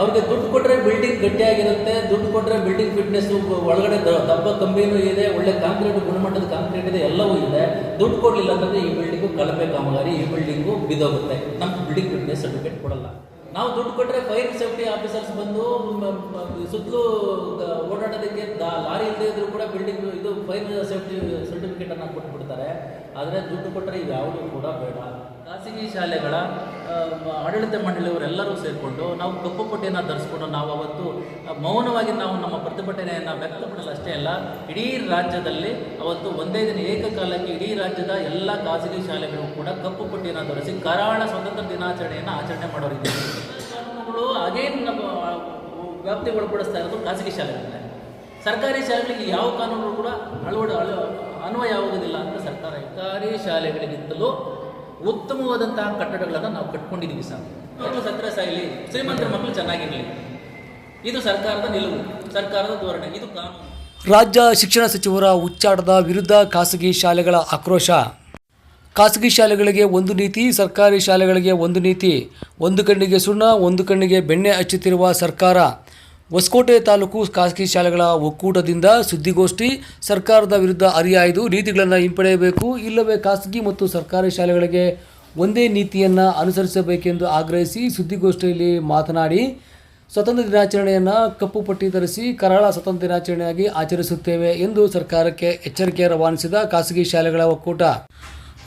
ಅವ್ರಿಗೆ ದುಡ್ಡು ಕೊಟ್ಟರೆ ಬಿಲ್ಡಿಂಗ್ ಗಟ್ಟಿಯಾಗಿರುತ್ತೆ, ದುಡ್ಡು ಕೊಟ್ಟರೆ ಬಿಲ್ಡಿಂಗ್ ಫಿಟ್ನೆಸ್ ಒಳಗಡೆ ದಪ್ಪ ಕಂಬಿನೂ ಇದೆ, ಒಳ್ಳೆ ಕಾಂಕ್ರೀಟ್ ಗುಣಮಟ್ಟದ ಕಾಂಕ್ರೀಟ್ ಇದೆ, ಎಲ್ಲವೂ ಇದೆ. ದುಡ್ಡು ಕೊಡಲಿಲ್ಲ ಅಂತಂದರೆ ಈ ಬಿಲ್ಡಿಂಗು ಕಳಪೆ ಕಾಮಗಾರಿ, ಈ ಬಿಲ್ಡಿಂಗು ಬಿದೋಗುತ್ತೆ ನಮ್ಮ ಬಿಲ್ಡಿಂಗ್ ಫಿಟ್ನೆಸ್ ಸರ್ಟಿಫಿಕೇಟ್ ಕೊಡಲ್ಲ. ನಾವು ದುಡ್ಡು ಕೊಟ್ಟರೆ ಫೈರ್ ಸೇಫ್ಟಿ ಆಫೀಸರ್ಸ್ ಬಂದು ಸುತ್ತಲೂ ಓಡಾಡೋದಕ್ಕೆ ಲಾರಿ ಇಲ್ಲದೆ ಇದ್ರೂ ಕೂಡ ಬಿಲ್ಡಿಂಗ್ ಇದು ಫೈರ್ ಸೇಫ್ಟಿ ಸರ್ಟಿಫಿಕೇಟನ್ನು ಕೊಟ್ಬಿಡ್ತಾರೆ. ಆದರೆ ದುಡ್ಡು ಕೊಟ್ಟರೆ ಯಾವುದೂ ಕೂಡ ಬೇಡ. ಖಾಸಗಿ ಶಾಲೆಗಳ ಆಡಳಿತ ಮಂಡಳಿಯವರೆಲ್ಲರೂ ಸೇರಿಕೊಂಡು ನಾವು ಕಪ್ಪು ಪಟ್ಟಿಯನ್ನು ಧರಿಸ್ಕೊಂಡು ನಾವು ಅವತ್ತು ಮೌನವಾಗಿ ನಾವು ನಮ್ಮ ಪ್ರತಿಭಟನೆಯನ್ನು ವ್ಯಕ್ತಪಡಲು ಅಷ್ಟೇ ಅಲ್ಲ, ಇಡೀ ರಾಜ್ಯದಲ್ಲಿ ಅವತ್ತು ಒಂದೇ ದಿನ ಏಕಕಾಲಕ್ಕೆ ಇಡೀ ರಾಜ್ಯದ ಎಲ್ಲ ಖಾಸಗಿ ಶಾಲೆಗಳು ಕೂಡ ಕಪ್ಪು ಪಟ್ಟಿಯನ್ನು ಧರಿಸಿ ಕರಾಳ ಸ್ವತಂತ್ರ ದಿನಾಚರಣೆಯನ್ನು ಆಚರಣೆ ಮಾಡೋರಿದ್ದಾರೆ. ಕಾನೂನುಗಳು ಅಗೇನ್ ವ್ಯಾಪ್ತಿಗೊಳಪಡಿಸ್ತಾ ಇರೋದು ಖಾಸಗಿ ಶಾಲೆಗಳನ್ನೇ. ಸರ್ಕಾರಿ ಶಾಲೆಗಳಿಗೆ ಯಾವ ಕಾನೂನು ಕೂಡ ಅಳವಡ ಅಳ ಅನ್ವಯ ಆಗುವುದಿಲ್ಲ ಅಂತ ಸರ್ಕಾರ ಸರ್ಕಾರಿ ಶಾಲೆಗಳಿಗಿಂತಲೂ ಉತ್ತಮವಾದಂತಹ ಕಟ್ಟಡಗಳನ್ನು ನಾವು ಕಟ್ಕೊಂಡಿದ್ದೀವಿ ಸರ್. ಮಕ್ಕಳು ಸತ್ರ ಸಾಯಿಲಿ ಶ್ರೀಮಂತರ ಮಕ್ಕಳು ಚೆನ್ನಾಗಿರಲಿ. ಇದು ಸರ್ಕಾರದ ನಿಲುವು, ಸರ್ಕಾರದ ಧೋರಣೆ, ಇದು ಕಾನೂನು. ರಾಜ್ಯ ಶಿಕ್ಷಣ ಸಚಿವರ ಉಚ್ಚಾಟದ ವಿರುದ್ಧ ಖಾಸಗಿ ಶಾಲೆಗಳ ಆಕ್ರೋಶ. ಖಾಸಗಿ ಶಾಲೆಗಳಿಗೆ ಒಂದು ನೀತಿ, ಸರ್ಕಾರಿ ಶಾಲೆಗಳಿಗೆ ಒಂದು ನೀತಿ. ಒಂದು ಕಣ್ಣಿಗೆ ಸುಣ್ಣ, ಒಂದು ಕಣ್ಣಿಗೆ ಬೆಣ್ಣೆ ಹಚ್ಚುತ್ತಿರುವ ಸರ್ಕಾರ. ಹೊಸಕೋಟೆ ತಾಲೂಕು ಖಾಸಗಿ ಶಾಲೆಗಳ ಒಕ್ಕೂಟದಿಂದ ಸುದ್ದಿಗೋಷ್ಠಿ ಸರ್ಕಾರದ ವಿರುದ್ಧ ಅರಿಯಾಯ್ದು. ನೀತಿಗಳನ್ನು ಹಿಂಪಡೆಯಬೇಕು, ಇಲ್ಲವೇ ಖಾಸಗಿ ಮತ್ತು ಸರ್ಕಾರಿ ಶಾಲೆಗಳಿಗೆ ಒಂದೇ ನೀತಿಯನ್ನು ಅನುಸರಿಸಬೇಕೆಂದು ಆಗ್ರಹಿಸಿ ಸುದ್ದಿಗೋಷ್ಠಿಯಲ್ಲಿ ಮಾತನಾಡಿ, ಸ್ವತಂತ್ರ ದಿನಾಚರಣೆಯನ್ನು ಕಪ್ಪು ಪಟ್ಟಿ ಧರಿಸಿ ಕರಾಳ ಸ್ವತಂತ್ರ ದಿನಾಚರಣೆಯಾಗಿ ಆಚರಿಸುತ್ತೇವೆ ಎಂದು ಸರ್ಕಾರಕ್ಕೆ ಎಚ್ಚರಿಕೆ ರವಾನಿಸಿದ ಖಾಸಗಿ ಶಾಲೆಗಳ ಒಕ್ಕೂಟ.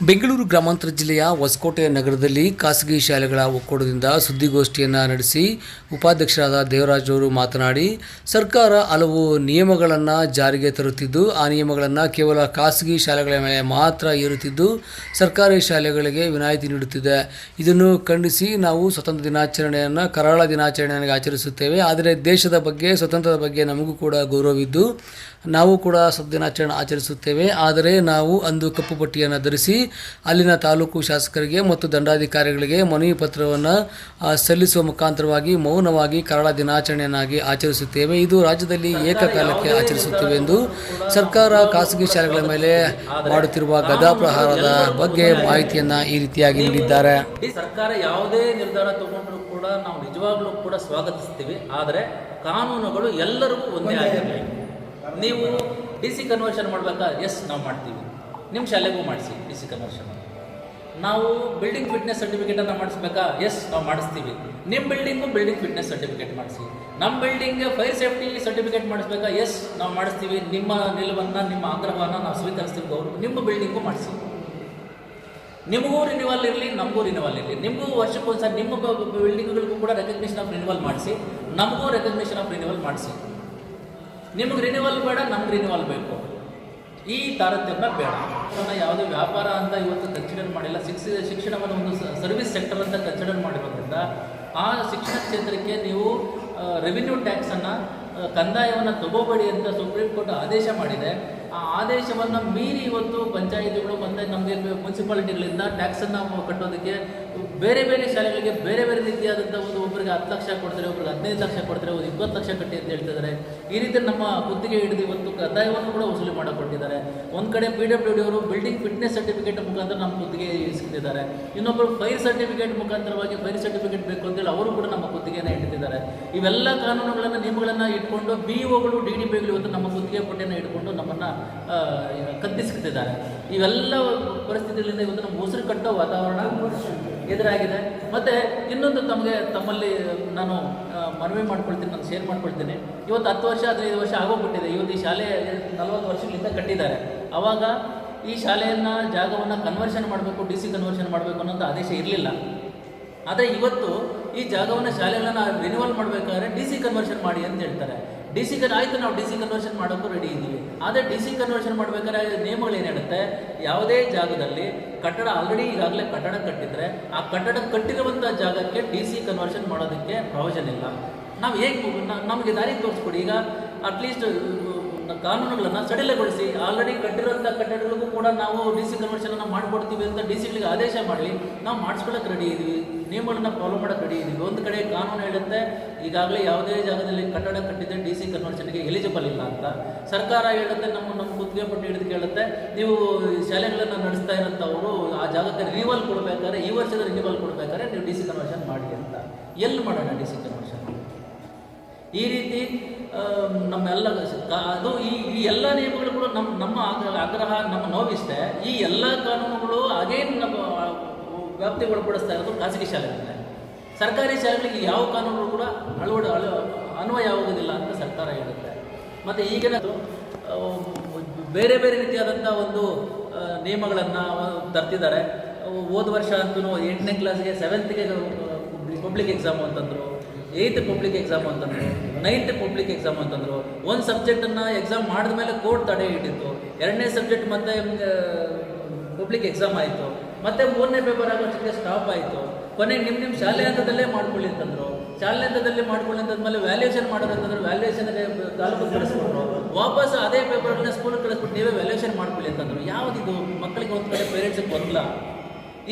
ಬೆಂಗಳೂರು ಗ್ರಾಮಾಂತರ ಜಿಲ್ಲೆಯ ಹೊಸಕೋಟೆ ನಗರದಲ್ಲಿ ಖಾಸಗಿ ಶಾಲೆಗಳ ಒಕ್ಕೂಟದಿಂದ ಸುದ್ದಿಗೋಷ್ಠಿಯನ್ನು ನಡೆಸಿ ಉಪಾಧ್ಯಕ್ಷರಾದ ದೇವರಾಜ್ ಅವರು ಮಾತನಾಡಿ, ಸರ್ಕಾರ ಹಲವು ನಿಯಮಗಳನ್ನು ಜಾರಿಗೆ ತರುತ್ತಿದ್ದು, ಆ ನಿಯಮಗಳನ್ನು ಕೇವಲ ಖಾಸಗಿ ಶಾಲೆಗಳ ಮೇಲೆ ಮಾತ್ರ ಏರುತ್ತಿದ್ದು, ಸರ್ಕಾರಿ ಶಾಲೆಗಳಿಗೆ ವಿನಾಯಿತಿ ನೀಡುತ್ತಿದೆ. ಇದನ್ನು ಖಂಡಿಸಿ ನಾವು ಸ್ವತಂತ್ರ ದಿನಾಚರಣೆಯನ್ನು, ಕರಾಳ ದಿನಾಚರಣೆಯನ್ನು ಆಚರಿಸುತ್ತೇವೆ. ಆದರೆ ದೇಶದ ಬಗ್ಗೆ, ಸ್ವತಂತ್ರದ ಬಗ್ಗೆ ನಮಗೂ ಕೂಡ ಗೌರವವಿದ್ದು, ನಾವು ಕೂಡ ಸ್ವತಂತ್ರ ದಿನಾಚರಣೆ ಆಚರಿಸುತ್ತೇವೆ. ಆದರೆ ನಾವು ಅಂದು ಕಪ್ಪು ಪಟ್ಟಿಯನ್ನು ಧರಿಸಿ ಅಲ್ಲಿನ ತಾಲೂಕು ಶಾಸಕರಿಗೆ ಮತ್ತು ದಂಡಾಧಿಕಾರಿಗಳಿಗೆ ಮನವಿ ಪತ್ರವನ್ನು ಸಲ್ಲಿಸುವ ಮುಖಾಂತರವಾಗಿ ಮೌನವಾಗಿ ಕರಾಳ ದಿನಾಚರಣೆಯನ್ನಾಗಿ ಆಚರಿಸುತ್ತೇವೆ. ಇದು ರಾಜ್ಯದಲ್ಲಿ ಏಕಕಾಲಕ್ಕೆ ಆಚರಿಸುತ್ತೇವೆ ಎಂದು ಸರ್ಕಾರ ಖಾಸಗಿ ಶಾಲೆಗಳ ಮೇಲೆ ಮಾಡುತ್ತಿರುವ ಗದಾಪ್ರಹಾರದ ಬಗ್ಗೆ ಮಾಹಿತಿಯನ್ನು ಈ ರೀತಿಯಾಗಿ ನೀಡಿದ್ದಾರೆ. ಸರ್ಕಾರ ಯಾವುದೇ ನಿರ್ಧಾರ ತಗೊಂಡರೂ ಕೂಡ ನಾವು ನಿಜವಾಗ್ಲೂ ಕೂಡ ಸ್ವಾಗತಿಸ್ತೀವಿ. ಆದರೆ ಕಾನೂನುಗಳು ಎಲ್ಲರಿಗೂ ಒಂದೇ ಆಗಿರಬೇಕು ನೀವು ಡಿ ಸಿ ಕನ್ವರ್ಷನ್ ಮಾಡಬೇಕಾ? ಎಸ್ ನಾವು ಮಾಡ್ತೀವಿ. ನಿಮ್ಮ ಶಾಲೆಗೂ ಮಾಡಿಸಿ ಡಿ ಸಿ ಕನ್ವರ್ಷನ್ ನಾವು ಬಿಲ್ಡಿಂಗ್ ಫಿಟ್ನೆಸ್ ಸರ್ಟಿಫಿಕೇಟನ್ನು ಮಾಡಿಸ್ಬೇಕಾ? ಎಸ್ ನಾವು ಮಾಡಿಸ್ತೀವಿ. ನಿಮ್ಮ ಬಿಲ್ಡಿಂಗು ಬಿಲ್ಡಿಂಗ್ ಫಿಟ್ನೆಸ್ ಸರ್ಟಿಫಿಕೇಟ್ ಮಾಡಿಸಿ. ನಮ್ಮ ಬಿಲ್ಡಿಂಗ್ ಫೈರ್ ಸೇಫ್ಟಿ ಸರ್ಟಿಫಿಕೇಟ್ ಮಾಡಿಸ್ಬೇಕಾ? ಎಸ್ ನಾವು ಮಾಡಿಸ್ತೀವಿ. ನಿಮ್ಮ ನಿಲುವನ್ನು, ನಿಮ್ಮ ಆಗ್ರಹವನ್ನು ನಾವು ಸ್ವೀಕರಿಸ್ತೀವಿ ಅವರು ನಿಮ್ಮ ಬಿಲ್ಡಿಂಗು ಮಾಡಿಸಿ. ನಿಮಗೂ ರಿನಿವಲ್ ಇರಲಿ ನಮಗೂ ರಿನಿವಲ್ ಇರಲಿ. ನಿಮಗೂ ವರ್ಷಕ್ಕೊಂದ್ಸರಿ ನಿಮ್ಮ ಬಿಲ್ಡಿಂಗ್ಗಳಿಗೂ ಕೂಡ ರೆಕಗ್ನಿಷನ್ ಆಫ್ ರಿನ್ಯೂವಲ್ ಮಾಡಿಸಿ. ನಮಗೂ ರೆಕಗ್ನಿಷನ್ ಆಫ್ ರಿನ್ಯೂವಲ್ ಮಾಡಿಸಿ. ನಿಮಗೆ ರಿನ್ಯೂವಲ್ ಬೇಡ, ನಮ್ಗೆ ರಿನ್ಯೂವಲ್ ಬೇಕು. ಈ ತಾರತಮ್ಯ ಬೇಡ. ಅದನ್ನ ಯಾವುದೇ ವ್ಯಾಪಾರ ಅಂತ ಇವತ್ತು ಕನ್ಸಿಡರ್ ಮಾಡಿಲ್ಲ. ಶಿಕ್ಷ ಶಿಕ್ಷಣವನ್ನು ಒಂದು ಸರ್ವಿಸ್ ಸೆಕ್ಟರ್ ಅಂತ ಕನ್ಸಿಡರ್ ಮಾಡಿರೋದ್ರಿಂದ ಆ ಶಿಕ್ಷಣ ಕ್ಷೇತ್ರಕ್ಕೆ ನೀವು ರೆವಿನ್ಯೂ ಟ್ಯಾಕ್ಸನ್ನು ಕಂದಾಯವನ್ನು ತಗೋಬೇಡಿ ಅಂತ ಸುಪ್ರೀಂ ಕೋರ್ಟ್ ಆದೇಶ ಮಾಡಿದೆ. ಆ ಆದೇಶವನ್ನು ಮೀರಿ ಇವತ್ತು ಪಂಚಾಯಿತಿಗಳು ಮತ್ತು ನಮಗೆ ಮುನ್ಸಿಪಾಲಿಟಿಗಳಿಂದ ಟ್ಯಾಕ್ಸನ್ನು ಕಟ್ಟೋದಕ್ಕೆ ಬೇರೆ ಬೇರೆ ಶಾಲೆಗಳಿಗೆ ಬೇರೆ ಬೇರೆ ರೀತಿಯಾದಂಥ ಒಂದು ಒಬ್ಬರಿಗೆ ಹತ್ತು ಲಕ್ಷ ಕೊಡ್ತಾರೆ, ಒಬ್ರಿಗೆ ಹದಿನೈದು ಲಕ್ಷ ಕೊಡ್ತಾರೆ, ಒಂದು ಇಪ್ಪತ್ತು ಲಕ್ಷ ಕಟ್ಟಿ ಅಂತ ಹೇಳ್ತಿದ್ದಾರೆ. ಈ ರೀತಿ ನಮ್ಮ ಗುತ್ತಿಗೆ ಹಿಡಿದು ಇವತ್ತು ಕಥಾಯವನ್ನು ಕೂಡ ವಸೂಲಿ ಮಾಡಿಕೊಟ್ಟಿದ್ದಾರೆ. ಒಂದು ಕಡೆ ಪಿ ಡಬ್ಲ್ಯೂ ಡಿ ಅವರು ಬಿಲ್ಡಿಂಗ್ ಫಿಟ್ನೆಸ್ ಸರ್ಟಿಫಿಕೇಟ್ ಮುಖಾಂತರ ನಮ್ಮ ಗುತ್ತಿಗೆ ಇಸ್ಕೊಂಡಿದ್ದಾರೆ ಇನ್ನೊಬ್ಬರು ಫೈರ್ ಸರ್ಟಿಫಿಕೇಟ್ ಮುಖಾಂತರವಾಗಿ ಫೈರ್ ಸರ್ಟಿಫಿಕೇಟ್ ಬೇಕು ಅಂತೇಳಿ ಅವರು ಕೂಡ ನಮ್ಮ ಗುತ್ತಿಗೆಯನ್ನು ಇಟ್ಟಿದ್ದಾರೆ. ಇವೆಲ್ಲ ಕಾನೂನುಗಳನ್ನು, ನಿಯಮಗಳನ್ನು ಇಟ್ಕೊಂಡು ಬಿ ಒಗಳು ಡಿ ಡಿ ಪಿಗಳು ಇವತ್ತು ನಮ್ಮ ಗುತ್ತಿಗೆ ಪಟ್ಟಿಯನ್ನು ಇಟ್ಕೊಂಡು ನಮ್ಮನ್ನು ಕತ್ತಿಸ್ತಿದ್ದಾರೆ ಇವೆಲ್ಲ ಪರಿಸ್ಥಿತಿಗಳಿಂದ ಇವತ್ತು ನಮ್ಮ ಉಸಿರು ಕಟ್ಟೋ ವಾತಾವರಣ ಎದುರಾಗಿದೆ. ಮತ್ತು ಇನ್ನೊಂದು ತಮಗೆ ತಮ್ಮಲ್ಲಿ ನಾನು ಮನವಿ ಮಾಡ್ಕೊಳ್ತೀನಿ, ನಾನು ಶೇರ್ ಮಾಡ್ಕೊಳ್ತೀನಿ. ಇವತ್ತು ಹತ್ತು ವರ್ಷ, ಹದಿನೈದು ವರ್ಷ ಆಗೋಗ್ಬಿಟ್ಟಿದೆ. ಇವತ್ತು ಈ ಶಾಲೆ ನಲವತ್ತು ವರ್ಷಗಳಿಂದ ಕಟ್ಟಿದ್ದಾರೆ. ಆವಾಗ ಈ ಶಾಲೆಯನ್ನು, ಜಾಗವನ್ನು ಕನ್ವರ್ಷನ್ ಮಾಡಬೇಕು ಡಿ ಸಿ ಕನ್ವರ್ಷನ್ ಮಾಡಬೇಕು ಅನ್ನೋಂಥ ಆದೇಶ ಇರಲಿಲ್ಲ. ಆದರೆ ಇವತ್ತು ಈ ಜಾಗವನ್ನು ಶಾಲೆಗಳನ್ನು ರಿನಿವಲ್ ಮಾಡಬೇಕಾದ್ರೆ ಡಿ ಸಿ ಕನ್ವರ್ಷನ್ ಮಾಡಿ ಅಂತ ಹೇಳ್ತಾರೆ. ಡಿ ಸಿ ಕನ್ ಆಯಿತು ನಾವು ಡಿ ಸಿ ಕನ್ವರ್ಷನ್ ಮಾಡೋಕ್ಕೂ ರೆಡಿ ಇದ್ದೀವಿ. ಆದರೆ ಡಿ ಸಿ ಕನ್ವರ್ಷನ್ ಮಾಡಬೇಕಾದ್ರೆ ನಿಯಮಗಳು ಏನು ಹೇಳುತ್ತೆ ಯಾವುದೇ ಜಾಗದಲ್ಲಿ ಕಟ್ಟಡ ಆಲ್ರೆಡಿ ಈಗಾಗಲೇ ಕಟ್ಟಡ ಕಟ್ಟಿದ್ರೆ, ಆ ಕಟ್ಟಡ ಕಟ್ಟಿರುವಂಥ ಜಾಗಕ್ಕೆ ಡಿ ಸಿ ಕನ್ವರ್ಷನ್ ಮಾಡೋದಕ್ಕೆ ಪ್ರಾವಿಷನ್ ಇಲ್ಲ. ನಾವು ಹೇಗೆ ನಮಗೆ ದಾರಿ ತೋರಿಸ್ಕೊಡಿ. ಈಗ ಅಟ್ಲೀಸ್ಟ್ ಕಾನೂನುಗಳನ್ನು ಸಡಿಲಗೊಳಿಸಿ. ಆಲ್ರೆಡಿ ಕಟ್ಟಿರುವಂಥ ಕಟ್ಟಡಗಳಿಗೂ ಕೂಡ ನಾವು ಡಿ ಸಿ ಕನ್ವರ್ಷನನ್ನು ಮಾಡಿಕೊಡ್ತೀವಿ ಅಂತ ಡಿ ಸಿಗಳಿಗೆ ಆದೇಶ ಮಾಡಲಿ. ನಾವು ಮಾಡಿಸ್ಕೊಳ್ಳೋಕೆ ರೆಡಿ ಇದ್ದೀವಿ. ನಿಯಮಗಳನ್ನ ಫಾಲೋ ಮಾಡೋಕೆ ರೆಡಿ ಇದ್ದೀವಿ ಒಂದು ಕಡೆ ಕಾನೂನು ಹೇಳುತ್ತೆ, ಈಗಾಗಲೇ ಯಾವುದೇ ಜಾಗದಲ್ಲಿ ಕಟ್ಟಡ ಕಟ್ಟಿದ್ರೆ ಡಿ ಸಿ ಕನ್ವರ್ಷನ್ಗೆ ಎಲಿಜಿಬಲ್ ಇಲ್ಲ ಅಂತ. ಸರ್ಕಾರ ಹೇಳುತ್ತೆ, ನಮ್ಮ ನಮ್ಮ ಗುತ್ತಿಗೆ ಪಟ್ಟು ಹಿಡಿದು ಕೇಳುತ್ತೆ, ನೀವು ಶಾಲೆಗಳನ್ನು ನಡೆಸ್ತಾ ಇರೋಂಥವರು ಆ ಜಾಗಕ್ಕೆ ರಿನಿವಲ್ ಕೊಡಬೇಕಾದ್ರೆ, ಈ ವರ್ಷದ ರಿನಿವಲ್ ಕೊಡಬೇಕಾದ್ರೆ ನೀವು ಡಿ ಸಿ ಕನ್ವರ್ಷನ್ ಮಾಡಿ ಅಂತ. ಎಲ್ಲಿ ಮಾಡೋಣ ಡಿ ಸಿ ಕನ್ವರ್ಷನ್? ಈ ರೀತಿ ನಮ್ಮೆಲ್ಲ ಅದು ಈ ಈ ಎಲ್ಲ ನಿಯಮಗಳು ಕೂಡ ನಮ್ಮ ನಮ್ಮ ಆಗ್ರಹ ಆಗ್ರಹ ನಮ್ಮ ನೋವಿಷ್ಟೇ. ಈ ಎಲ್ಲ ಕಾನೂನುಗಳು ಅಗೇನ್ ನಮ್ಮ ವ್ಯಾಪ್ತಿಗೆ ಒಳಪಡಿಸ್ತಾ ಇರೋದು ಖಾಸಗಿ ಶಾಲೆಗಳನ್ನೇ ಸರ್ಕಾರಿ ಶಾಲೆಗಳಿಗೆ ಯಾವ ಕಾನೂನುಗಳು ಕೂಡ ಅಳವಡ ಅಳ ಅನ್ವಯ ಆಗುವುದಿಲ್ಲ ಅಂತ ಸರ್ಕಾರ ಹೇಳುತ್ತೆ. ಮತ್ತು ಈಗಿನ ಬೇರೆ ಬೇರೆ ರೀತಿಯಾದಂಥ ಒಂದು ನಿಯಮಗಳನ್ನು ತರ್ತಿದ್ದಾರೆ. ಹೋದ ವರ್ಷ ಅಂತೂ ಎಂಟನೇ ಕ್ಲಾಸ್ಗೆ ಸೆವೆಂತ್ಗೆ ಪಬ್ಲಿಕ್ ಎಕ್ಸಾಮ್ ಅಂತಂದರು ಏಯ್ತ್ ಪಬ್ಲಿಕ್ ಎಕ್ಸಾಮ್ ಅಂತಂದರು ನೈನ್ತ್ ಪಬ್ಲಿಕ್ ಎಕ್ಸಾಮ್ ಅಂತಂದರು ಒಂದು ಸಬ್ಜೆಕ್ಟನ್ನು ಎಕ್ಸಾಮ್ ಮಾಡಿದ ಮೇಲೆ ಕೋರ್ಟ್ ತಡೆ ಹಿಡಿತು ಎರಡನೇ ಸಬ್ಜೆಕ್ಟ್ ಮತ್ತೆ ಪಬ್ಲಿಕ್ ಎಕ್ಸಾಮ್ ಆಯಿತು. ಮತ್ತೆ ಮೂರನೇ ಪೇಪರ್ ಆಗೋಷ್ಟಕ್ಕೆ ಸ್ಟಾಪ್ ಆಯಿತು. ಕೊನೆಗೆ ನಿಮ್ಮ ನಿಮ್ಮ ಶಾಲೆ ಹಂತದಲ್ಲೇ ಮಾಡ್ಕೊಳ್ಳಿ ಅಂತಂದ್ರು. ಶಾಲೆ ಹಂತದಲ್ಲಿ ಮಾಡ್ಕೊಳ್ಳಿ ಅಂತಂದ್ಮೇಲೆ ವ್ಯಾಲ್ಯೂಯೇಷನ್ ಮಾಡೋದಂತಂದ್ರೆ ವ್ಯಾಲ್ಯೂಯೇಷನ್ಗೆ ತಾಲೂಕು ಕಳಿಸ್ಕೊಂಡ್ರು ವಾಪಸ್ ಅದೇ ಪೇಪರ್ನ ಸ್ಕೂಲ್ಗೆ ಕಳಿಸ್ಬಿಟ್ಟು ನೀವೇ ವ್ಯಾಲ್ಯೂಯೇಷನ್ ಮಾಡ್ಕೊಳ್ಳಿ ಅಂತಂದ್ರು. ಯಾವುದಿದು? ಮಕ್ಕಳಿಗೆ ಒಂದು ಕಡೆ ಪೇರೆಂಟ್ಸಿಗೆ ಗೊಂದಲ.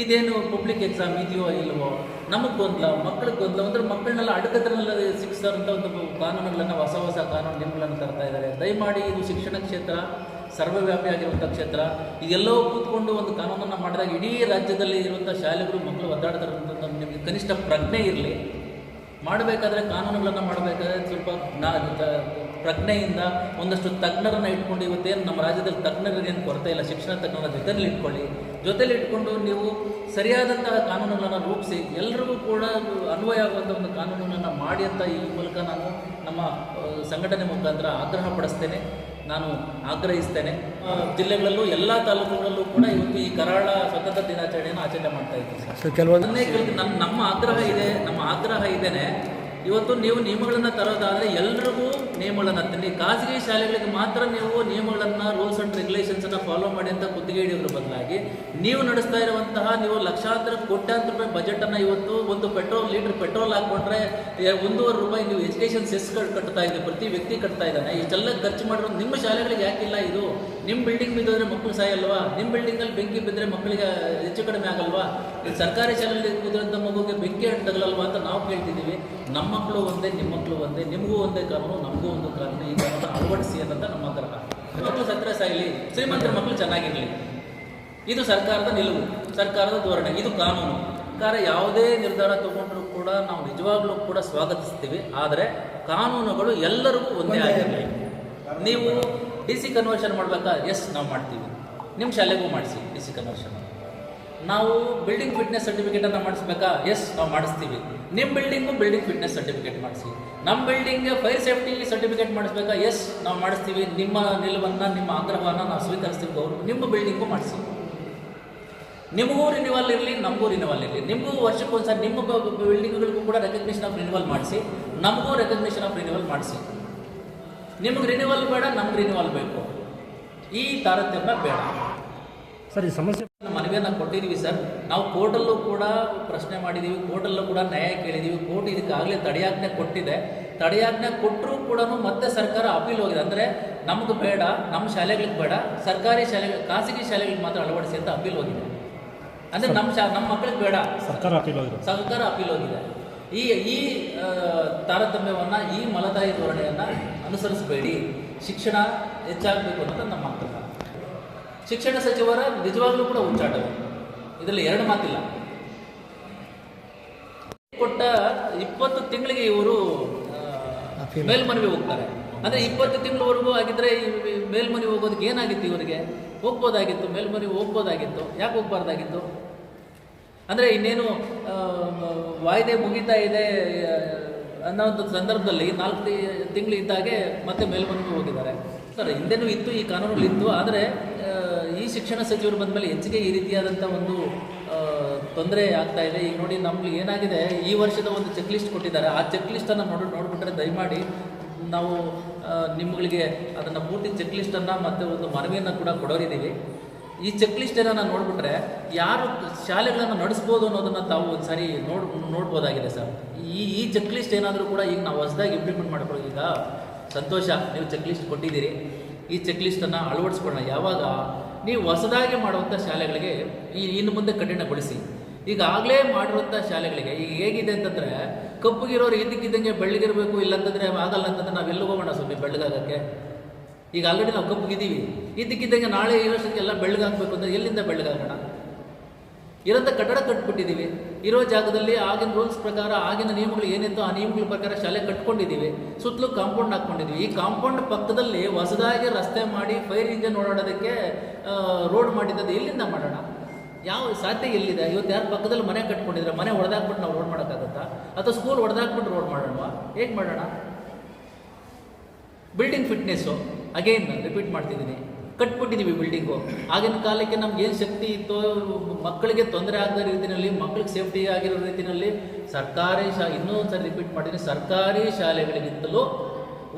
ಇದೇನು ಪಬ್ಲಿಕ್ ಎಕ್ಸಾಮ್ ಇದೆಯೋ ಇಲ್ವೋ? ನಮಗೆ ಗೊಂದಲ ಮಕ್ಕಳಿಗೆ ಗೊಂದಲ. ಅಂದ್ರೆ ಮಕ್ಕಳನ್ನೆಲ್ಲ ಅಡಕತ್ರನೆಲ್ಲ ಅಂತ ಒಂದು ಕಾನೂನುಗಳನ್ನು, ಹೊಸ ಹೊಸ ಕಾನೂನು ನಿಯಮಗಳನ್ನು ತರ್ತಾ ಇದ್ದಾರೆ. ದಯಮಾಡಿ ಇದು ಶಿಕ್ಷಣ ಕ್ಷೇತ್ರ. ಸರ್ವವ್ಯಾಪಿಯಾಗಿರುವಂಥ ಕ್ಷೇತ್ರ, ಇದೆಲ್ಲವೂ ಕೂತ್ಕೊಂಡು ಒಂದು ಕಾನೂನನ್ನು ಮಾಡಿದಾಗ ಇಡೀ ರಾಜ್ಯದಲ್ಲಿ ಇರುವಂಥ ಶಾಲೆಗಳು, ಮಕ್ಕಳು ಒದ್ದಾಡ್ತಾರೆ ಅಂತ ನಿಮಗೆ ಕನಿಷ್ಠ ಪ್ರಜ್ಞೆ ಇರಲಿ. ಮಾಡಬೇಕಾದ್ರೆ ಕಾನೂನುಗಳನ್ನು ಮಾಡಬೇಕಾದ್ರೆ ಸ್ವಲ್ಪ ಜ್ಞಾ ಪ್ರಜ್ಞೆಯಿಂದ ಒಂದಷ್ಟು ತಜ್ಞರನ್ನು ಇಟ್ಕೊಂಡು ಇವತ್ತೇನು ನಮ್ಮ ರಾಜ್ಯದಲ್ಲಿ ತಜ್ಞರಿಗೇನು ಕೊರತೆ ಇಲ್ಲ, ಶಿಕ್ಷಣ ತಜ್ಞರ ಜೊತೆಯಲ್ಲಿ ಇಟ್ಕೊಳ್ಳಿ. ಜೊತೆಲಿ ಇಟ್ಕೊಂಡು ನೀವು ಸರಿಯಾದಂತಹ ಕಾನೂನುಗಳನ್ನು ರೂಪಿಸಿ, ಎಲ್ರಿಗೂ ಕೂಡ ಅನ್ವಯ ಆಗುವಂಥ ಒಂದು ಕಾನೂನನ್ನು ಮಾಡಿ ಅಂತ ಈ ಮೂಲಕ ನಾನು ನಮ್ಮ ಸಂಘಟನೆ ಮುಖಾಂತರ ಆಗ್ರಹ ಪಡಿಸ್ತೇನೆ. ನಾನು ಆಗ್ರಹಿಸ್ತೇನೆ. ಜಿಲ್ಲೆಗಳಲ್ಲೂ ಎಲ್ಲ ತಾಲೂಕುಗಳಲ್ಲೂ ಕೂಡ ಇವತ್ತು ಈ ಕರಾಳ ಸ್ವತಂತ್ರ ದಿನಾಚರಣೆಯನ್ನು ಆಚರಣೆ ಮಾಡ್ತಾ ಇದ್ದೀವಿ ಸರ್ ಸೊ ಕೆಲವೊಂದು ನಮ್ಮ ನಮ್ಮ ಆಗ್ರಹ ಇದೆ ನಮ್ಮ ಆಗ್ರಹ ಇದೇನೆ ಇವತ್ತು ನೀವು ನಿಯಮಗಳನ್ನು ತರೋದಾದರೆ ಎಲ್ರಿಗೂ ನಿಯಮಗಳನ್ನು ತನ್ನಿ. ಖಾಸಗಿ ಶಾಲೆಗಳಿಗೆ ಮಾತ್ರ ನೀವು ನಿಯಮಗಳನ್ನು ರೂಲ್ಸ್ ಆ್ಯಂಡ್ ರೆಗ್ಯುಲೇಷನ್ಸನ್ನು ಫಾಲೋ ಮಾಡಿ ಅಂತ ಕುತ್ತಿಗೆ ಹಿಡಿಯೋದ್ರ ಬದಲಾಗಿ ನೀವು ನಡೆಸ್ತಾ ಇರುವಂತಹ ನೀವು ಲಕ್ಷಾಂತರ ಕೋಟ್ಯಾಂತರ ರೂಪಾಯಿ ಬಜೆಟನ್ನು ಇವತ್ತು ಒಂದು ಪೆಟ್ರೋಲ್ ಲೀಟರ್ ಪೆಟ್ರೋಲ್ ಹಾಕ್ಕೊಂಡ್ರೆ ಒಂದೂವರೆ ರೂಪಾಯಿ ನೀವು ಎಜುಕೇಷನ್ ಸೆಸ್ ಕಟ್ತಾ ಇದೆ ಪ್ರತಿ ವ್ಯಕ್ತಿ ಕಟ್ತಾ ಇದ್ದಾನೆ. ಇಷ್ಟೆಲ್ಲ ಖರ್ಚು ಮಾಡಿರೋ ನಿಮ್ಮ ಶಾಲೆಗಳಿಗೆ ಯಾಕಿಲ್ಲ ಇದು? ನಿಮ್ಮ ಬಿಲ್ಡಿಂಗ್ ಬಿದ್ದಿದ್ರೆ ಮಕ್ಕಳು ಸಾಯಲ್ವಾ? ನಿಮ್ಮ ಬಿಲ್ಡಿಂಗಲ್ಲಿ ಬೆಂಕಿ ಬಿದ್ದರೆ ಮಕ್ಕಳಿಗೆ ಹೆಚ್ಚು ಕಡಿಮೆ ಆಗಲ್ವಾ? ಸರ್ಕಾರಿ ಶಾಲೆಯಲ್ಲಿ ಕೂತಿರೋಂಥ ಮಗುಗೆ ಬೆಂಕಿ ತಗಲಲ್ವಾ ಅಂತ ನಾವು ಕೇಳ್ತಿದ್ದೀವಿ. ನಮ್ಮ ಮಕ್ಕಳು ಒಂದೇ ನಿಮ್ಮ ಮಕ್ಕಳು ಒಂದೇ ನಿಮಗೂ ಒಂದೇ ಕಾನೂನು ನಮಗೂ ಒಂದು ಕಾನೂನು ಈ ಕಾನೂನು ಅಳವಡಿಸಿ ಅಂತ ನಮ್ಮ ಆಗ್ರಹ. ಮಕ್ಕಳು ಸತ್ರಸ ಆಗಲಿ ಶ್ರೀಮಂತರ ಮಕ್ಕಳು ಚೆನ್ನಾಗಿರಲಿ. ಇದು ಸರ್ಕಾರದ ನಿಲುವು ಸರ್ಕಾರದ ಧೋರಣೆ ಇದು ಕಾನೂನು. ಸರ್ಕಾರ ಯಾವುದೇ ನಿರ್ಧಾರ ತಗೊಂಡ್ರೂ ಕೂಡ ನಾವು ನಿಜವಾಗ್ಲೂ ಕೂಡ ಸ್ವಾಗತಿಸ್ತೀವಿ ಆದರೆ ಕಾನೂನುಗಳು ಎಲ್ಲರಿಗೂ ಒಂದೇ ಆಗಿರಲಿ. ನೀವು ಡಿ ಸಿ ಕನ್ವರ್ಷನ್ ಮಾಡಬೇಕಾ? ಎಸ್ ನಾವು ಮಾಡ್ತೀವಿ. ನಿಮ್ಮ ಶಾಲೆಗೂ ಮಾಡಿಸಿ ಡಿ ಸಿ ಕನ್ವರ್ಷನ್ ನಾವು ಬಿಲ್ಡಿಂಗ್ ಫಿಟ್ನೆಸ್ ಸರ್ಟಿಫಿಕೇಟನ್ನು ಮಾಡಿಸ್ಬೇಕಾ? ಎಸ್ ನಾವು ಮಾಡಿಸ್ತೀವಿ. ನಿಮ್ಮ ಬಿಲ್ಡಿಂಗು ಬಿಲ್ಡಿಂಗ್ ಫಿಟ್ನೆಸ್ ಸರ್ಟಿಫಿಕೇಟ್ ಮಾಡಿಸಿ. ನಮ್ಮ ಬಿಲ್ಡಿಂಗ್ ಫೈರ್ ಸೇಫ್ಟಿ ಸರ್ಟಿಫಿಕೇಟ್ ಮಾಡಿಸ್ಬೇಕಾ? ಎಸ್ ನಾವು ಮಾಡಿಸ್ತೀವಿ. ನಿಮ್ಮ ನಿಲುವನ್ನು, ನಿಮ್ಮ ಆಗ್ರಹವನ್ನು ನಾವು ಸ್ವೀಕರಿಸ್ತೀವಿ ಅವರು ನಿಮ್ಮ ಬಿಲ್ಡಿಂಗು ಮಾಡಿಸಿ. ನಿಮಗೂ ರಿನಿವಲ್ ಇರಲಿ ನಮಗೂ ರಿನಿವಲ್ ಇರಲಿ. ನಿಮಗೂ ವರ್ಷಕ್ಕೊಂದ್ಸರಿ ನಿಮ್ಮ ಬಿಲ್ಡಿಂಗ್ಗಳಿಗೂ ಕೂಡ ರೆಕಗ್ನಿಷನ್ ಆಫ್ ರಿನಿವಲ್ ಮಾಡಿಸಿ. ನಮಗೂ ರೆಕಗ್ನಿಷನ್ ಆಫ್ ರಿನಿವಲ್ ಮಾಡಿಸಿ. ನಿಮಗೆ ರಿನಿವಲ್ ಬೇಡ, ನಮ್ಗೆ ರಿನಿವಲ್ ಬೇಕು. ಈ ತಾರತಮ್ಯ ಬೇಡ. ಸರ್ ಈ ಸಮಸ್ಯೆ ನಮ್ಮ ಮನವಿಯನ್ನು ಕೊಟ್ಟಿದ್ದೀವಿ ಸರ್. ನಾವು ಕೋರ್ಟಲ್ಲೂ ಕೂಡ ಪ್ರಶ್ನೆ ಮಾಡಿದ್ದೀವಿ ಕೋರ್ಟಲ್ಲೂ ಕೂಡ ನ್ಯಾಯ ಕೇಳಿದ್ದೀವಿ ಕೋರ್ಟ್ ಇದಕ್ಕಾಗಲೇ ತಡೆಯಾಜ್ಞೆ ಕೊಟ್ಟಿದೆ. ತಡೆಯಾಜ್ಞೆ ಕೊಟ್ಟರೂ ಕೂಡ ಮತ್ತೆ ಸರ್ಕಾರ ಅಪೀಲ್ ಹೋಗಿದೆ. ಅಂದರೆ ನಮ್ಗೆ ಬೇಡ ನಮ್ಮ ಶಾಲೆಗಳಿಗೆ ಬೇಡ ಸರ್ಕಾರಿ ಶಾಲೆಗಳು ಖಾಸಗಿ ಶಾಲೆಗಳಿಗೆ ಮಾತ್ರ ಅಳವಡಿಸಿ ಅಂತ ಅಪೀಲ್ ಹೋಗಿದೆ. ಅಂದರೆ ನಮ್ಮ ಶಾ ನಮ್ಮ ಮಕ್ಕಳಿಗೆ ಬೇಡ. ಸರ್ಕಾರ ಅಪೀಲ್ ಹೋಗಿದೆ. ಸರ್ಕಾರ ಅಪೀಲ್ ಹೋಗಿದೆ. ಈ ಈ ತಾರತಮ್ಯವನ್ನು ಈ ಮಲತಾಯಿ ಧೋರಣೆಯನ್ನು ಅನುಸರಿಸಬೇಡಿ. ಶಿಕ್ಷಣ ಹೆಚ್ಚಾಗಬೇಕು ಅಂತ ನಮ್ಮ ಆಗ್ರಹ ಶಿಕ್ಷಣ ಸಚಿವರ ನಿಜವಾಗ್ಲೂ ಕೂಡ ಉಚ್ಚಾಟವೇ ಇದರಲ್ಲಿ ಎರಡು ಮಾತಿಲ್ಲ. ಕೊಟ್ಟ ಇಪ್ಪತ್ತು ತಿಂಗಳಿಗೆ ಇವರು. ಮೇಲ್ಮನವಿ ಹೋಗ್ತಾರೆ. ಅಂದರೆ ಇಪ್ಪತ್ತು ತಿಂಗಳವರೆಗೂ ಆಗಿದ್ರೆ ಈ ಮೇಲ್ಮನವಿ ಹೋಗೋದಕ್ಕೆ ಏನಾಗಿತ್ತು ಇವರಿಗೆ? ಹೋಗ್ಬೋದಾಗಿತ್ತು ಮೇಲ್ಮನವಿ ಹೋಗ್ಬೋದಾಗಿತ್ತು ಯಾಕೆ ಹೋಗ್ಬಾರ್ದಾಗಿತ್ತು? ಅಂದರೆ ಇನ್ನೇನು ವಾಯ್ದೆ ಮುಗಿತಾ ಇದೆ ಅನ್ನೋ ಒಂದು ಸಂದರ್ಭದಲ್ಲಿ ನಾಲ್ಕು ತಿಂಗಳು ಇದ್ದಾಗೆ ಮತ್ತೆ ಮೇಲ್ಮನವಿ ಹೋಗಿದ್ದಾರೆ. ಸರ್ ಹಿಂದೆನೂ ಇತ್ತು ಈ ಕಾನೂನಲ್ಲಿ ಇತ್ತು ಆದರೆ ಈ ಶಿಕ್ಷಣ ಸಚಿವರು ಬಂದ ಮೇಲೆ ಹೆಚ್ಚಿಗೆ ಈ ರೀತಿಯಾದಂಥ ಒಂದು ತೊಂದರೆ ಆಗ್ತಾ ಇದೆ. ಈಗ ನೋಡಿ ನಮ್ಗೆ ಏನಾಗಿದೆ, ಈ ವರ್ಷದ ಒಂದು ಚೆಕ್ ಲಿಸ್ಟ್ ಕೊಟ್ಟಿದ್ದಾರೆ. ಆ ಚೆಕ್ ಲಿಸ್ಟನ್ನು ನೋಡಿ, ನೋಡಿಬಿಟ್ರೆ ದಯಮಾಡಿ ನಾವು ನಿಮ್ಗಳಿಗೆ ಅದನ್ನು ಪೂರ್ತಿ ಚೆಕ್ ಲಿಸ್ಟನ್ನು ಮತ್ತು ಒಂದು ಮನವಿಯನ್ನು ಕೂಡ ಕೊಡೋರಿದ್ದೀವಿ. ಈ ಚೆಕ್ ಲಿಸ್ಟನ್ನು ನಾನು ನೋಡಿಬಿಟ್ರೆ ಯಾರು ಶಾಲೆಗಳನ್ನು ನಡೆಸ್ಬೋದು ಅನ್ನೋದನ್ನು ತಾವು ಒಂದು ಸಾರಿ ನೋಡ್, ನೋಡ್ಬೋದಾಗಿದೆ ಸರ್. ಈ ಈ ಚೆಕ್ ಲಿಸ್ಟ್ ಏನಾದರೂ ಕೂಡ ಈಗ ನಾವು ಹೊಸದಾಗಿ ಇಂಪ್ಲಿಮೆಂಟ್ ಮಾಡ್ಕೊಳ್ಳಿ ಸಂತೋಷ. ನೀವು ಚೆಕ್ ಲಿಸ್ಟ್ ಕೊಟ್ಟಿದ್ದೀರಿ. ಈ ಚೆಕ್ ಲಿಸ್ಟನ್ನು ಅಳವಡಿಸ್ಕೊಳ್ಳೋಣ. ಯಾವಾಗ ನೀವು ಹೊಸದಾಗಿ ಮಾಡುವಂಥ ಶಾಲೆಗಳಿಗೆ ಈ ಇನ್ನು ಮುಂದೆ ಕಠಿಣಗೊಳಿಸಿ. ಈಗಾಗಲೇ ಮಾಡಿರುವಂಥ ಶಾಲೆಗಳಿಗೆ ಈಗ ಹೇಗಿದೆ ಅಂತಂದರೆ, ಕಪ್ಪುಗಿರೋರು ಇದ್ದಕ್ಕಿದ್ದಂಗೆ ಬೆಳ್ಳಗಿರಬೇಕು, ಇಲ್ಲಂತಂದರೆ ಆಗಲ್ಲ ಅಂತಂದ್ರೆ ನಾವೆಲ್ಲ ಹೋಗೋಣ ಸ್ವಲ್ಪ ಬೆಳ್ಳಗಾಗಕ್ಕೆ? ಈಗ ಆಲ್ರೆಡಿ ನಾವು ಕಪ್ಪುಗಿದ್ದೀವಿ. ಇದ್ದಕ್ಕಿದ್ದಂಗೆ ನಾಳೆ ಈ ವರ್ಷಕ್ಕೆಲ್ಲ ಬೆಳ್ಳಗಾಗಬೇಕು ಅಂದರೆ ಎಲ್ಲಿಂದ ಬೆಳ್ಳಗಾಗೋಣ? ಇರೋಂಥ ಕಟ್ಟಡ ಕಟ್ಬಿಟ್ಟಿದ್ದೀವಿ. ಇರೋ ಜಾಗದಲ್ಲಿ ಆಗಿನ ರೂಲ್ಸ್ ಪ್ರಕಾರ ಆಗಿನ ನಿಯಮಗಳು ಏನಿತ್ತು ಆ ನಿಯಮಗಳ ಪ್ರಕಾರ ಶಾಲೆ ಕಟ್ಕೊಂಡಿದ್ದೀವಿ. ಸುತ್ತಲೂ ಕಾಂಪೌಂಡ್ ಹಾಕ್ಕೊಂಡಿದ್ದೀವಿ. ಈ ಕಾಂಪೌಂಡ್ ಪಕ್ಕದಲ್ಲಿ ಹೊಸದಾಗಿ ರಸ್ತೆ ಮಾಡಿ ಫೈರ್ ಇಂಜನ್ ಓಡಾಡೋದಕ್ಕೆ ರೋಡ್ ಮಾಡಿದ್ದದು ಎಲ್ಲಿಂದ ಮಾಡೋಣ. ಯಾವ ಸಾಧ್ಯ ಎಲ್ಲಿದೆ ಇವತ್ತು ಯಾರು ಪಕ್ಕದಲ್ಲಿ ಮನೆ ಕಟ್ಕೊಂಡಿದ್ರೆ ಮನೆ ಹೊಡೆದಾಕ್ಬಿಟ್ಟು ನಾವು ರೋಡ್ ಮಾಡೋಕ್ಕಾಗುತ್ತಾ? ಅಥವಾ ಸ್ಕೂಲ್ ಹೊಡೆದಾಕ್ಬಿಟ್ಟು ರೋಡ್ ಮಾಡೋಣ ಹೇಗೆ ಮಾಡೋಣ? ಬಿಲ್ಡಿಂಗ್ ಫಿಟ್ನೆಸ್ಸು ಅಗೈನ್ ರಿಪೀಟ್ ಮಾಡ್ತಿದ್ದೀನಿ. ಕಟ್ಬಿಟ್ಟಿದ್ದೀವಿ ಬಿಲ್ಡಿಂಗು ಆಗಿನ ಕಾಲಕ್ಕೆ ನಮ್ಗೆ ಏನು ಶಕ್ತಿ ಇತ್ತೋ, ಮಕ್ಕಳಿಗೆ ತೊಂದರೆ ಆಗದ ರೀತಿಯಲ್ಲಿ ಮಕ್ಕಳಿಗೆ ಸೇಫ್ಟಿ ಆಗಿರೋ ರೀತಿಯಲ್ಲಿ ಸರ್ಕಾರಿ ಶಾ, ಇನ್ನೂ ಸರಿ ರಿಪೀಟ್ ಮಾಡಿದ್ದೀನಿ ಸರ್ಕಾರಿ ಶಾಲೆಗಳಿಗಿಂತಲೂ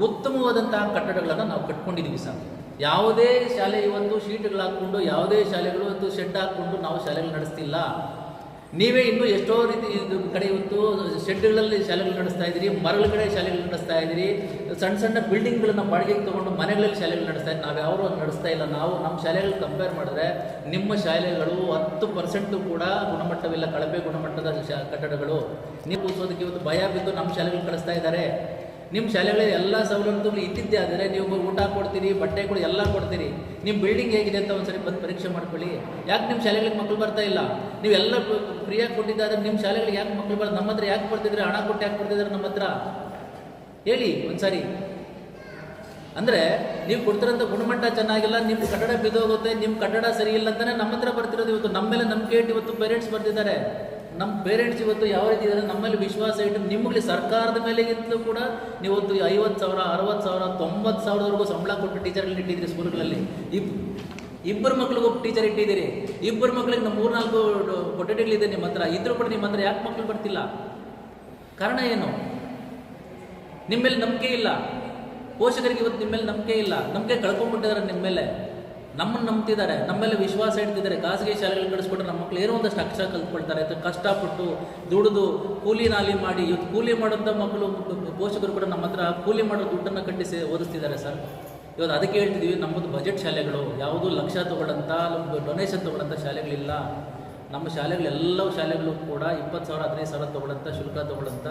ಉತ್ತಮವಾದಂತಹ ಕಟ್ಟಡಗಳನ್ನು ನಾವು ಕಟ್ಕೊಂಡಿದ್ದೀವಿ ಸರ್. ಯಾವುದೇ ಶಾಲೆ ಇವತ್ತು ಶೀಟ್ಗಳು ಹಾಕ್ಕೊಂಡು, ಯಾವುದೇ ಶಾಲೆಗಳು ಇವತ್ತು ಶೆಡ್ ಹಾಕ್ಕೊಂಡು ನಾವು ಶಾಲೆಗಳು ನಡೆಸ್ತಿಲ್ಲ. ನೀವೇ ಇನ್ನೂ ಎಷ್ಟೋ ರೀತಿ ಇದು ಕಡೆ ಇವತ್ತು ಶೆಡ್ಗಳಲ್ಲಿ ಶಾಲೆಗಳು ನಡೆಸ್ತಾ ಇದ್ದೀರಿ, ಮರಗಳ ಕಡೆ ಶಾಲೆಗಳು ನಡೆಸ್ತಾ ಇದ್ದೀರಿ, ಸಣ್ಣ ಸಣ್ಣ ಬಿಲ್ಡಿಂಗ್ಗಳನ್ನು ಬಾಡಿಗೆಗೆ ತೊಗೊಂಡು ಮನೆಗಳಲ್ಲಿ ಶಾಲೆಗಳು ನಡೆಸ್ತಾ ಇದ್ದೀವಿ ನಾವು ಯಾರು ನಡೆಸ್ತಾ ಇಲ್ಲ. ನಾವು ನಮ್ಮ ಶಾಲೆಗಳು ಕಂಪೇರ್ ಮಾಡಿದ್ರೆ ನಿಮ್ಮ ಶಾಲೆಗಳು ಹತ್ತು ಪರ್ಸೆಂಟು ಕೂಡ ಗುಣಮಟ್ಟವಿಲ್ಲ, ಕಳಪೆ ಗುಣಮಟ್ಟದ ಕಟ್ಟಡಗಳು. ನೀವು ಕೂಸೋದಕ್ಕೆ ಇವತ್ತು ಭಯ ಬಿದ್ದು ನಮ್ಮ ಶಾಲೆಗಳು ಕಳಿಸ್ತಾ ಇದ್ದಾರೆ. ನಿಮ್ಮ ಶಾಲೆಗಳಲ್ಲಿ ಎಲ್ಲ ಸವಲತ್ತುಗಳು ಇದ್ದಿದ್ದೇ ಆದರೆ ನೀವು ಊಟ ಕೊಡ್ತೀರಿ, ಬಟ್ಟೆ ಕೊಡಿ, ಎಲ್ಲ ಕೊಡ್ತೀರಿ. ನಿಮ್ಮ ಬಿಲ್ಡಿಂಗ್ ಹೇಗಿದೆ ಅಂತ ಒಂದ್ಸರಿ ಬಂದು ಪರೀಕ್ಷೆ ಮಾಡ್ಕೊಳ್ಳಿ. ಯಾಕೆ ನಿಮ್ಮ ಶಾಲೆಗಳಿಗೆ ಮಕ್ಕಳು ಬರ್ತಾ ಇಲ್ಲ? ನೀವೆಲ್ಲ ಫ್ರೀಯಾಗಿ ಕೊಟ್ಟಿದ್ದಾದ್ರೆ ನಿಮ್ಮ ಶಾಲೆಗಳಿಗೆ ಯಾಕೆ ಮಕ್ಕಳು ಬರ್ತಾರೆ ನಮ್ಮ ಹತ್ರ ಯಾಕೆ ಬರ್ತಿದ್ರೆ ಹಣ ಕೊಟ್ಟು ಯಾಕೆ ಬರ್ತಿದ್ರೆ ನಮ್ಮ ಹತ್ರ? ಹೇಳಿ ಒಂದ್ಸರಿ. ಅಂದರೆ ನೀವು ಕೊಡ್ತಿರೋಂಥ ಗುಣಮಟ್ಟ ಚೆನ್ನಾಗಿಲ್ಲ ನಿಮ್ಮ ಕಟ್ಟಡ ಬಿದ್ದೋಗುತ್ತೆ ನಿಮ್ಮ ಕಟ್ಟಡ ಸರಿ ಇಲ್ಲ ಅಂತಲೇ ನಮ್ಮ ಹತ್ರ ಬರ್ತಿರೋದು ಇವತ್ತು. ನಮ್ಮ ಮೇಲೆ ನಂಬಿಕೆ ಇಟ್ಟು ಇವತ್ತು ಪೇರೆಂಟ್ಸ್ ಬರ್ತಿದ್ದಾರೆ. ನಮ್ಮ ಪೇರೆಂಟ್ಸ್ ಇವತ್ತು ಯಾವ ರೀತಿ ಇದ್ದಾರೆ, ನಮ್ಮಲ್ಲಿ ವಿಶ್ವಾಸ ಇಟ್ಟು ನಿಮಗೆ ಸರ್ಕಾರದ ಮೇಲೆಗಿಂತಲೂ ಕೂಡ ನೀವತ್ತು ಐವತ್ತು ಸಾವಿರ, ಅರವತ್ತು ಸಾವಿರ, ತೊಂಬತ್ತು ಸಾವಿರದವರೆಗೂ ಸಂಬಳ ಕೊಟ್ಟು ಟೀಚರ್ಗಳನ್ನ ಇಟ್ಟಿದ್ದೀರಿ ಸ್ಕೂಲ್ಗಳಲ್ಲಿ ಇಬ್, ಇಬ್ಬರು ಮಕ್ಳಿಗೆ ಒಬ್ಬ ಟೀಚರ್ ಇಟ್ಟಿದ್ದೀರಿ. ಇಬ್ಬರು ಮಕ್ಳಿಗೆ ನಮ್ಮ ಮೂರ್ನಾಲ್ಕು ಕೊಠಡಿಗಳಿದೆ ನಿಮ್ಮ ಹತ್ರ. ಇದ್ರೂ ಕೂಡ ನಿಮ್ಮ ಹತ್ರ ಯಾಕೆ ಮಕ್ಳು ಬರ್ತಿಲ್ಲ? ಕಾರಣ ಏನು? ನಿಮ್ಮ ಮೇಲೆ ನಂಬಿಕೆ ಇಲ್ಲ. ಪೋಷಕರಿಗೆ ಇವತ್ತು ನಿಮ್ಮ ಮೇಲೆ ನಂಬಿಕೆ ಇಲ್ಲ. ನಂಬಿಕೆ ಕಳ್ಕೊಂಡ್ಬಿಟ್ಟಿದ್ದಾರೆ ನಿಮ್ಮ ಮೇಲೆ ನಮ್ಮನ್ನು ನಂಬ್ತಿದ್ದಾರೆ ನಮ್ಮ ಮೇಲೆ ವಿಶ್ವಾಸ ಇಡ್ತಿದ್ದಾರೆ. ಖಾಸಗಿ ಶಾಲೆಗಳು ಕಳಿಸ್ಕೊಟ್ರೆ ನಮ್ಮ ಮಕ್ಕಳು ಏನೋ ಒಂದಷ್ಟು ಅಕ್ಷರ ಕಲ್ತ್ಕೊಳ್ತಾರೆ, ಅಥವಾ ಕಷ್ಟಪಟ್ಟು ದುಡಿದು ಕೂಲಿ ನಾಲಿ ಮಾಡಿ, ಇವತ್ತು ಕೂಲಿ ಮಾಡೋಂಥ ಮಕ್ಕಳು, ಪೋಷಕರು ಕೂಡ ನಮ್ಮ ಹತ್ರ ಕೂಲಿ ಮಾಡೋ ದುಡ್ಡನ್ನು ಕಟ್ಟಿಸಿ ಓದಿಸ್ತಿದ್ದಾರೆ ಸರ್. ಇವತ್ತು ಅದಕ್ಕೆ ಹೇಳ್ತಿದ್ದೀವಿ ನಮ್ಮದು ಬಜೆಟ್ ಶಾಲೆಗಳು, ಯಾವುದು ಲಕ್ಷ ತೊಗೊಳ್ಳಂಥ ಡೊನೇಷನ್ ತೊಗೊಳ್ಳೋಂಥ ಶಾಲೆಗಳಿಲ್ಲ. ನಮ್ಮ ಶಾಲೆಗಳೆಲ್ಲವೂ ಶಾಲೆಗಳು ಕೂಡ ಇಪ್ಪತ್ತು ಸಾವಿರ, ಹದಿನೈದು ಸಾವಿರ ತೊಗೊಳ್ಳೋಂಥ ಶುಲ್ಕ ತೊಗೊಳ್ಳೋಂಥ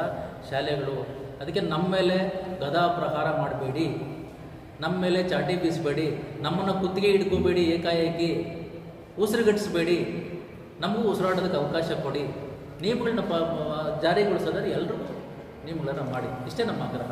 ಶಾಲೆಗಳು. ಅದಕ್ಕೆ ನಮ್ಮ ಮೇಲೆ ಗದಾ ಪ್ರಹಾರ ಮಾಡಬೇಡಿ. ನಮ್ಮ ಮೇಲೆ ಚಾಟಿ ಬೀಸಬೇಡಿ, ನಮ್ಮನ್ನು ಕುತ್ತಿಗೆ ಹಿಡ್ಕೋಬೇಡಿ, ಏಕಾಏಕಿ ಉಸಿರುಗಟ್ಟಿಸ್ಬೇಡಿ, ನಮಗೂ ಉಸಿರಾಡೋದಕ್ಕೆ ಅವಕಾಶ ಕೊಡಿ. ನಿಯಮಗಳನ್ನ ಪ ಜಾರಿಗೊಳಿಸೋದ್ರೆ ಎಲ್ಲರೂ ನಿಯಮಗಳನ್ನ ಮಾಡಿ. ಇಷ್ಟೇ ನಮ್ಮ ಆಗ್ರಹ.